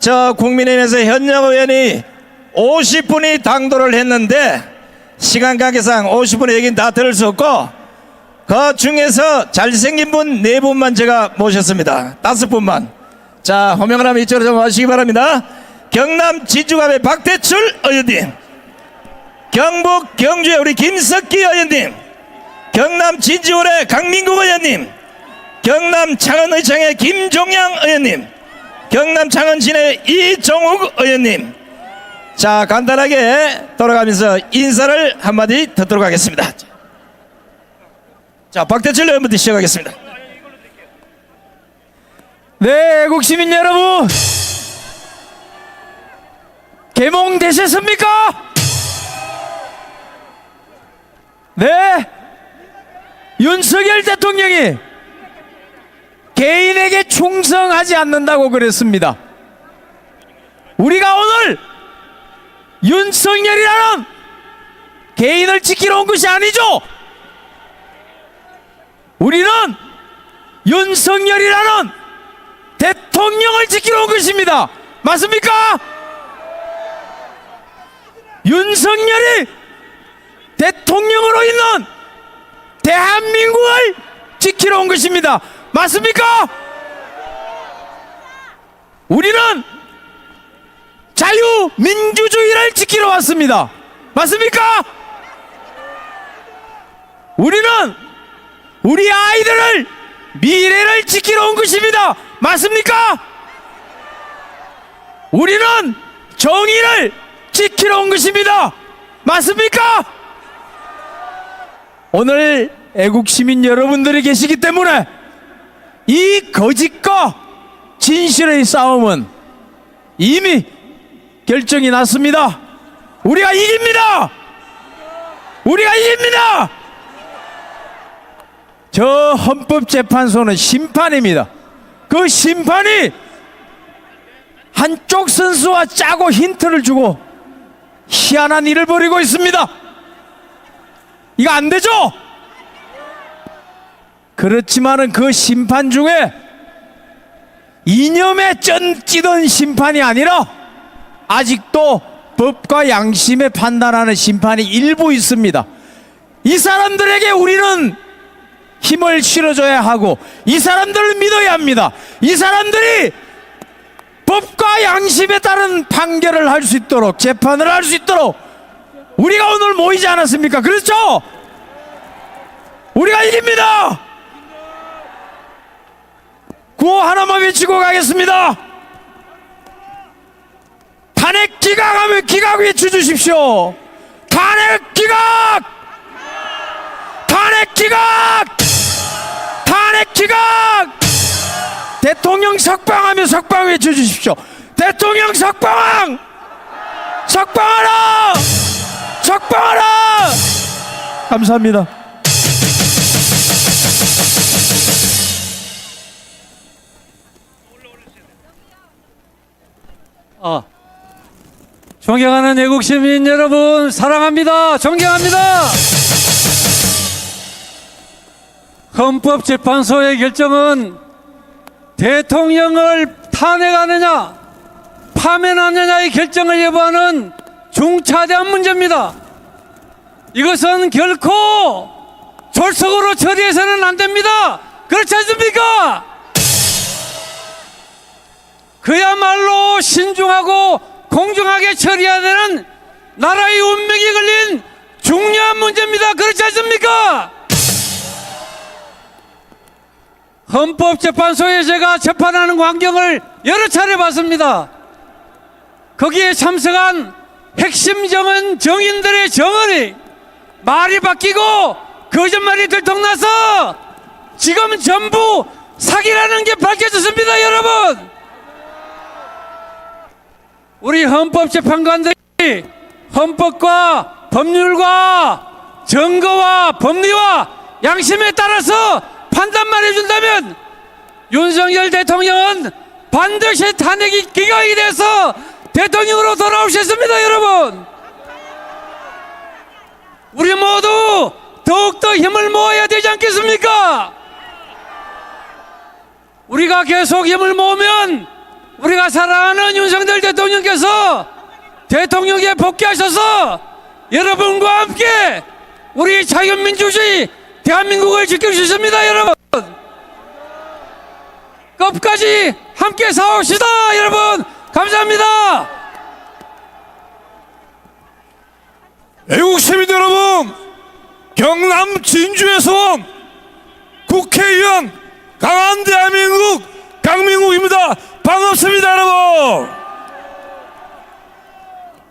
저 국민의힘에서 현역 의원이 50분이 당도를 했는데 시간 관계상 50분의 얘기는 다 들을 수 없고 그 중에서 잘생긴 분 네 분만 제가 모셨습니다. 다섯 분만. 자, 호명을 하면 이쪽으로 좀 와주시기 바랍니다. 경남 진주갑의 박대출 의원님. 경북 경주의 우리 김석기 의원님. 경남 진주올의 강민국 의원님. 경남 창원의창의 김종양 의원님. 경남 창원진의 이종욱 의원님. 자, 간단하게 돌아가면서 인사를 한마디 듣도록 하겠습니다. 자, 박대철 의원부터 시작하겠습니다. 네, 애국 시민 여러분. 개몽 되셨습니까? 네. 윤석열 대통령이 개인에게 충성하지 않는다고 그랬습니다. 우리가 오늘 윤석열이라는 개인을 지키러 온 것이 아니죠. 우리는 윤석열이라는 대통령을 지키러 온 것입니다. 맞습니까? 윤석열이 대통령으로 있는 대한민국을 지키러 온 것입니다. 맞습니까? 우리는 자유민주주의를 지키러 왔습니다. 맞습니까? 우리는 우리 아이들을 미래를 지키러 온 것입니다. 맞습니까? 우리는 정의를 지키러 온 것입니다. 맞습니까? 오늘 애국 시민 여러분들이 계시기 때문에 이 거짓과 진실의 싸움은 이미 결정이 났습니다. 우리가 이깁니다. 우리가 이깁니다. 저 헌법재판소는 심판입니다. 그 심판이 한쪽 선수와 짜고 힌트를 주고 희한한 일을 벌이고 있습니다. 이거 안 되죠? 그렇지만은 그 심판 중에 이념에 쩐 찌던 심판이 아니라 아직도 법과 양심에 판단하는 심판이 일부 있습니다. 이 사람들에게 우리는 힘을 실어줘야 하고 이 사람들을 믿어야 합니다. 이 사람들이 법과 양심에 따른 판결을 할 수 있도록 재판을 할 수 있도록 우리가 오늘 모이지 않았습니까? 그렇죠? 우리가 이깁니다. 구호 하나만 외치고 가겠습니다. 탄핵 기각하면 기각 외쳐 주십시오. 탄핵 기각! 탄핵 기각! 탄핵 기각! 대통령 석방하면 석방 외쳐 주십시오. 대통령 석방! 석방하라! 석방하라! 감사합니다. 아, 존경하는 애국 시민 여러분 사랑합니다. 존경합니다. 헌법재판소의 결정은 대통령을 탄핵하느냐 파면하느냐의 결정을 여부하는 중차대한 문제입니다. 이것은 결코 졸속으로 처리해서는 안 됩니다. 그렇지 않습니까? 그야말로 신중하고 공정하게 처리해야 되는 나라의 운명이 걸린 중요한 문제입니다. 그렇지 않습니까? 헌법재판소에 제가 재판하는 광경을 여러 차례 봤습니다. 거기에 참석한 핵심 정은 정인들의 정언이 말이 바뀌고 거짓말이 들통나서 지금 전부 사기라는 게 밝혀졌습니다, 여러분. 우리 헌법재판관들이 헌법과 법률과 증거와 법리와 양심에 따라서 판단만 해준다면 윤석열 대통령은 반드시 탄핵이 기각이 돼서 대통령으로 돌아오셨습니다, 여러분. 우리 모두 더욱더 힘을 모아야 되지 않겠습니까? 우리가 계속 힘을 모으면 우리가 사랑하는 윤석열 대통령께서 대통령에 복귀하셔서 여러분과 함께 우리 자유민주주의 대한민국을 지켜주십니다 여러분. 끝까지 함께 싸웁시다 여러분. 감사합니다. 애국 시민 여러분, 경남 진주에서 온 국회의원 강한 대한민국 강민국입니다. 반갑습니다, 여러분.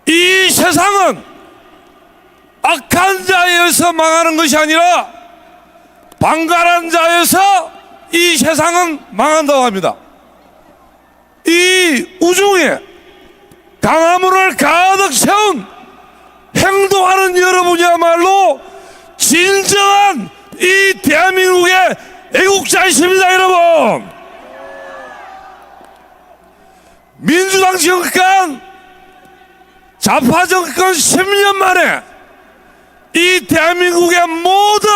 이 세상은 악한 자에서 망하는 것이 아니라 방관한 자에서 이 세상은 망한다고 합니다. 이 우중에 강화문을 가득 세운 행동하는 여러분이야말로 진정한 이 대한민국의 애국자이십니다, 여러분. 민주당 정권, 좌파 정권 10년 만에 이 대한민국의 모든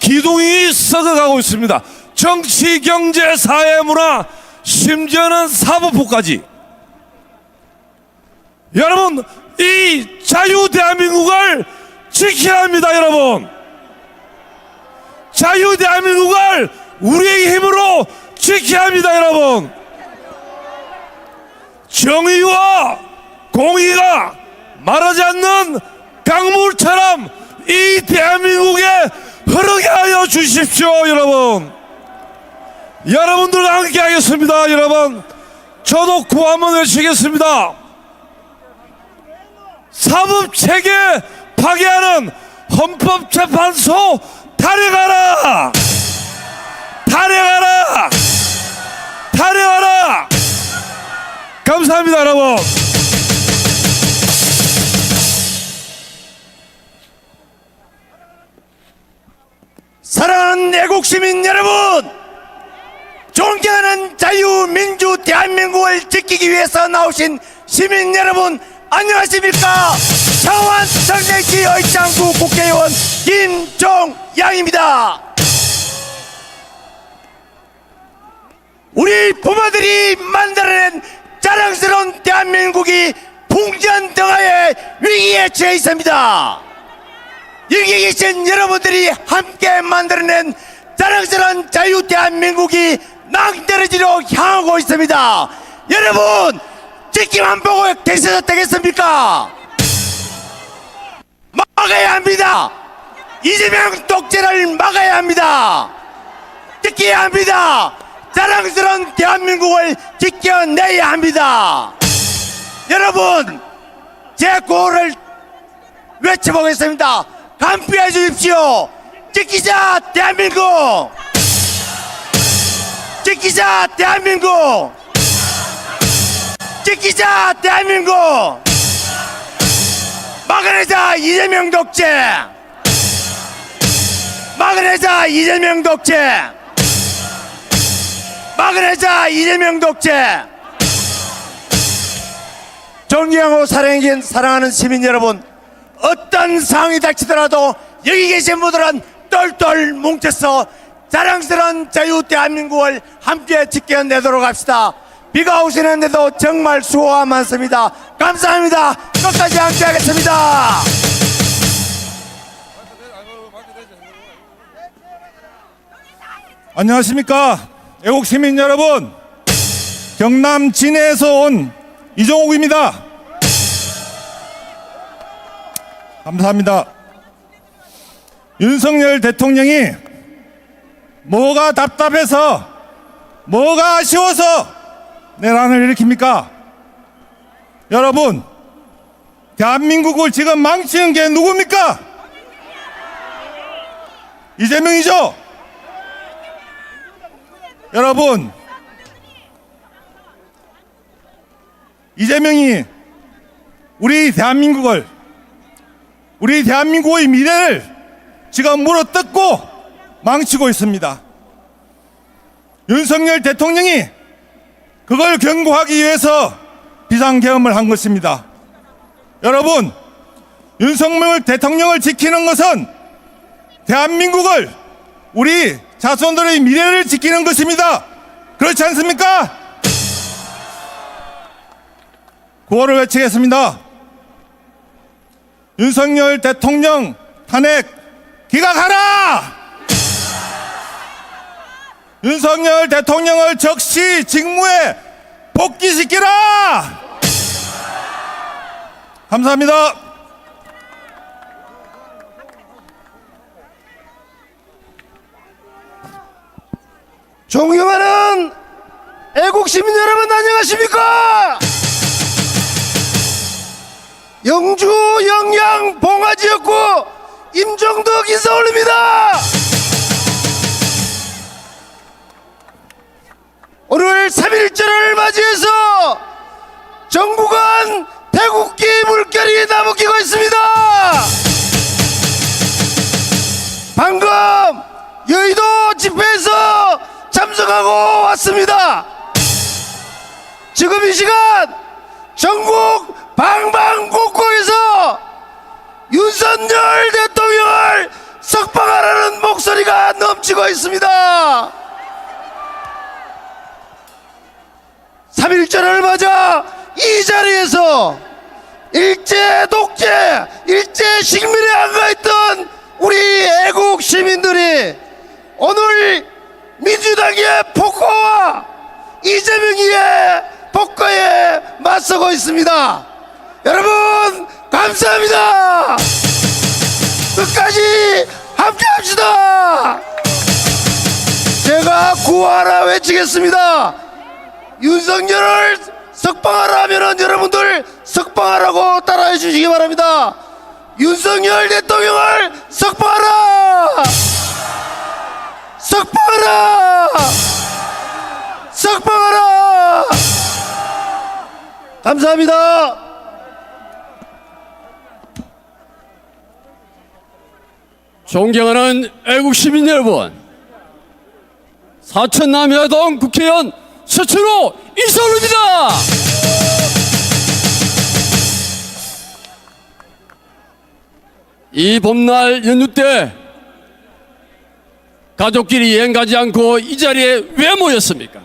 기둥이 썩어가고 있습니다. 정치, 경제, 사회, 문화, 심지어는 사법부까지. 여러분 이 자유 대한민국을 지켜야 합니다 여러분 자유 대한민국을 우리의 힘으로 지켜야 합니다 여러분 정의와 공의가 말하지 않는 강물처럼 이 대한민국에 흐르게 하여 주십시오 여러분. 여러분들과 함께 하겠습니다 여러분. 저도 구호 한번 외치겠습니다. 사법체계 파괴하는 헌법재판소 탈핵하라! 탈핵하라 감사합니다 여러분 사랑하는 애국 시민 여러분, 존경하는 자유민주 대한민국을 지키기 위해서 나오신 시민 여러분, 안녕하십니까? 창원 성내시 의창구 국회의원 김종양입니다. 우리 부모들이 만들어낸 자랑스러운 대한민국이 풍전등화의 위기에 처해 있습니다. 여기 계신 여러분들이 함께 만들어낸 자랑스러운 자유 대한민국이 낭떠러지로 향하고 있습니다. 여러분 지키만 보고 계셔도 되겠습니까? 막아야 합니다. 이재명 독재를 막아야 합니다. 지켜야 합니다. 자랑스러운 대한민국을 지켜내야 합니다. 여러분 제 구호를 외쳐보겠습니다. 감피해 주십시오. 지키자 대한민국. 지키자 대한민국. 지키자 대한민국. 막아내자 이재명 독재. 막아내자 이재명 독재. 막아내자 이재명 독재. 존경하고 사랑하는, 사랑하는 시민 여러분, 어떤 상황이 닥치더라도 여기 계신 분들은 똘똘 뭉쳐서 자랑스러운 자유 대한민국을 함께 지켜내도록 합시다. 비가 오시는데도 정말 수고가 많습니다. 감사합니다. 끝까지 함께 하겠습니다. 안녕하십니까 애국 시민 여러분 경남 진해에서 온 이종욱입니다. 감사합니다. 윤석열 대통령이 뭐가 답답해서 뭐가 아쉬워서 내란을 일으킵니까? 여러분 대한민국을 지금 망치는 게 누굽니까? 이재명이죠 여러분 이재명이 우리 대한민국을 우리 대한민국의 미래를 지금 물어뜯고 망치고 있습니다. 윤석열 대통령이 그걸 경고하기 위해서 비상계엄을 한 것입니다. 여러분, 윤석열 대통령을 지키는 것은 대한민국을 우리 자손들의 미래를 지키는 것입니다. 그렇지 않습니까? 구호를 외치겠습니다. 윤석열 대통령 탄핵 기각하라! 윤석열 대통령을 즉시 직무에 복귀시키라! 감사합니다. 존경하는 애국 시민 여러분 안녕하십니까? 영주 영양 봉화지역구 임종덕 인사 올립니다. 오늘 3.1절을 맞이해서 정부 간 태국기 물결이 나부끼고 있습니다. 방금 여의도 집회에서 참석하고 왔습니다. 지금 이 시간 전국 방방곡곡에서 윤석열 대통령을 석방하라는 목소리가 넘치고 있습니다. 3.1절을 맞아 이 자리에서 일제 독재, 일제 식민에 안가있던 우리 애국 시민들이 오늘 민주당의 폭거와 이재명이의 폭거에 맞서고 있습니다. 여러분 감사합니다. 끝까지 함께합시다. 제가 구하라 외치겠습니다. 윤석열을 석방하라 하면은 여러분들 석방하라고 따라해 주시기 바랍니다. 윤석열 대통령을 석방하라! 석방하라! 석방하라! 감사합니다. 존경하는 애국 시민 여러분, 사천 남여동 국회의원 인사 올립니다. 이 봄날 연휴 때 가족끼리 여행 가지 않고 이 자리에 왜 모였습니까?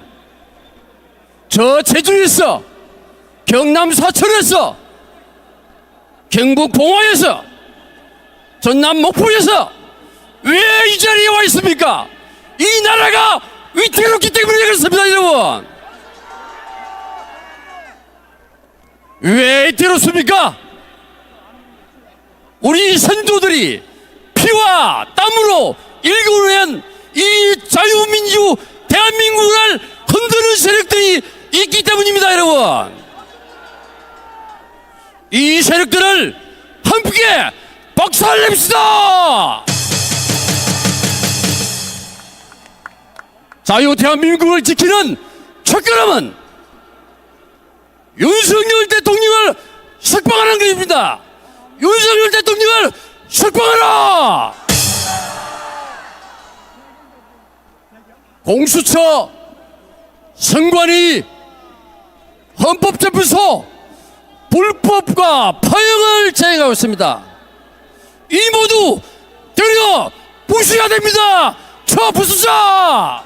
저 제주에서 경남 사천에서 경북 봉화에서 전남 목포에서 왜 이 자리에 와 있습니까? 이 나라가 위태롭기 때문에 그렇습니다, 여러분. 왜 위태롭습니까? 우리 선조들이 피와 땀으로 일궈낸 이 자유민주 대한민국을 흔드는 세력들이 있기 때문입니다, 여러분. 이 세력들을 함께 박살냅시다! 자유 대한민국을 지키는 첫걸음은 윤석열 대통령을 석방하는 것입니다. 윤석열 대통령을 석방하라! 공수처, 선관위, 헌법재판소, 불법과 파형을 제행하고 있습니다. 이 모두 되려 부수해야 됩니다. 저 부수자.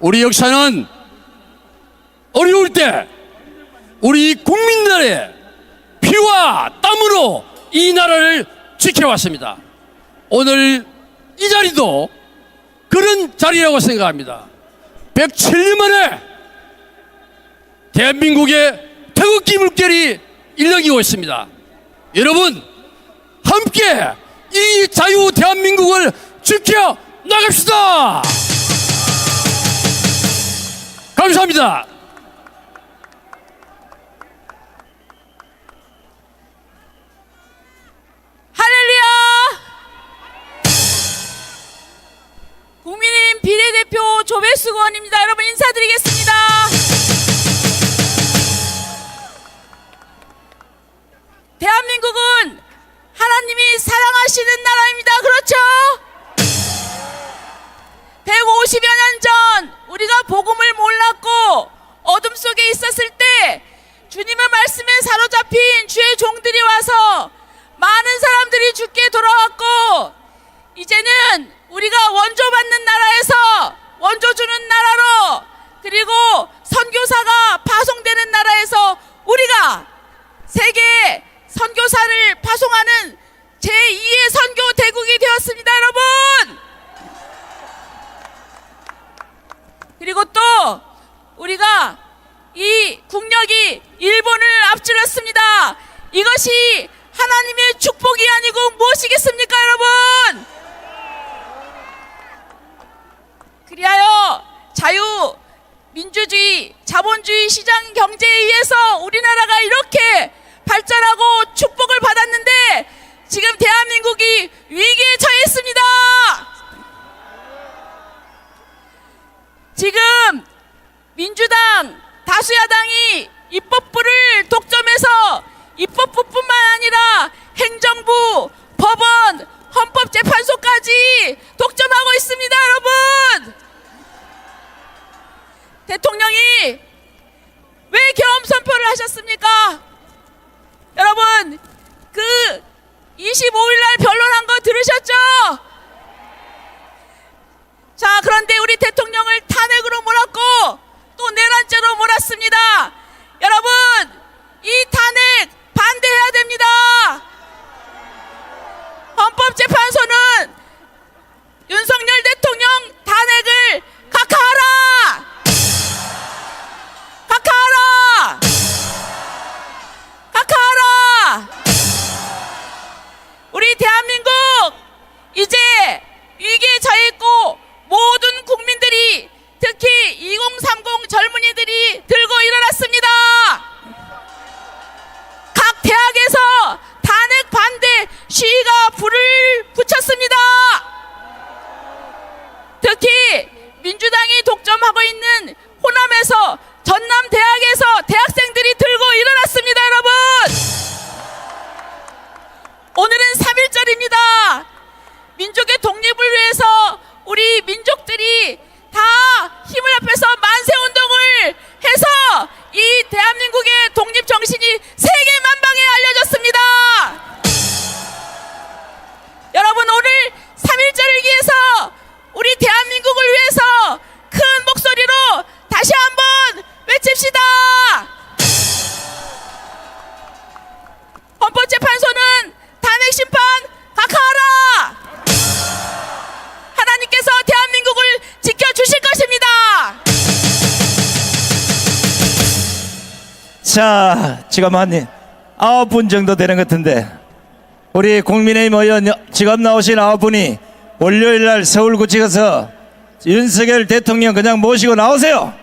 우리 역사는 어려울 때 우리 국민들의 피와 땀으로 이 나라를 지켜왔습니다. 오늘 이 자리도 그런 자리라고 생각합니다. 107년 만에 대한민국의 태극기 물결이 일렁이고 있습니다. 여러분 함께 이 자유 대한민국을 지켜 나갑시다. 감사합니다. 할렐루야! 국민의힘 비례대표 조배수 의원입니다. 여러분 인사드리겠습니다. 선교사를 파송하는 제2의 선교 대국이 되었습니다, 여러분! 그리고 또 우리가 이 국력이 일본을 앞질렀습니다. 이것이 하나님의 축복이 아니고 무엇이겠습니까, 여러분? 그리하여 자유, 민주주의, 자본주의 시장 경제에 의해서 우리나라가 이렇게 발전하고 축복을 받았는데 지금 대한민국이 위기에 처했습니다. 지금 민주당 다수야당이 입법부를 독점해서 입법부뿐만 아니라 행정부, 법원, 헌법재판소까지 독점하고 있습니다, 여러분. 대통령이 왜 계엄 선포를 하셨습니까? 여러분, 그 25일 날 변론한 거 들으셨죠? 자, 그런데 우리 대통령을 탄핵으로 몰았고 또 내란죄로 몰았습니다. 여러분, 이 탄핵 반대해야 됩니다. 헌법재판소는 윤석열 대통령 자, 지금 한 아홉 분 정도 되는 것 같은데 우리 국민의힘 의원 지금 나오신 아홉 분이 월요일 날 서울구치소에서 윤석열 대통령 그냥 모시고 나오세요.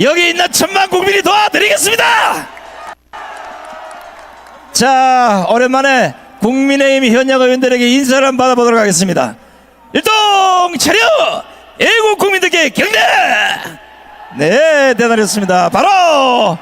여기 있는 천만 국민이 도와드리겠습니다. 자, 오랜만에 국민의힘 현역 의원들에게 인사를 한번 받아보도록 하겠습니다. 일동 차려! 애국 국민들께 경례! 네, 대단했습니다. 바로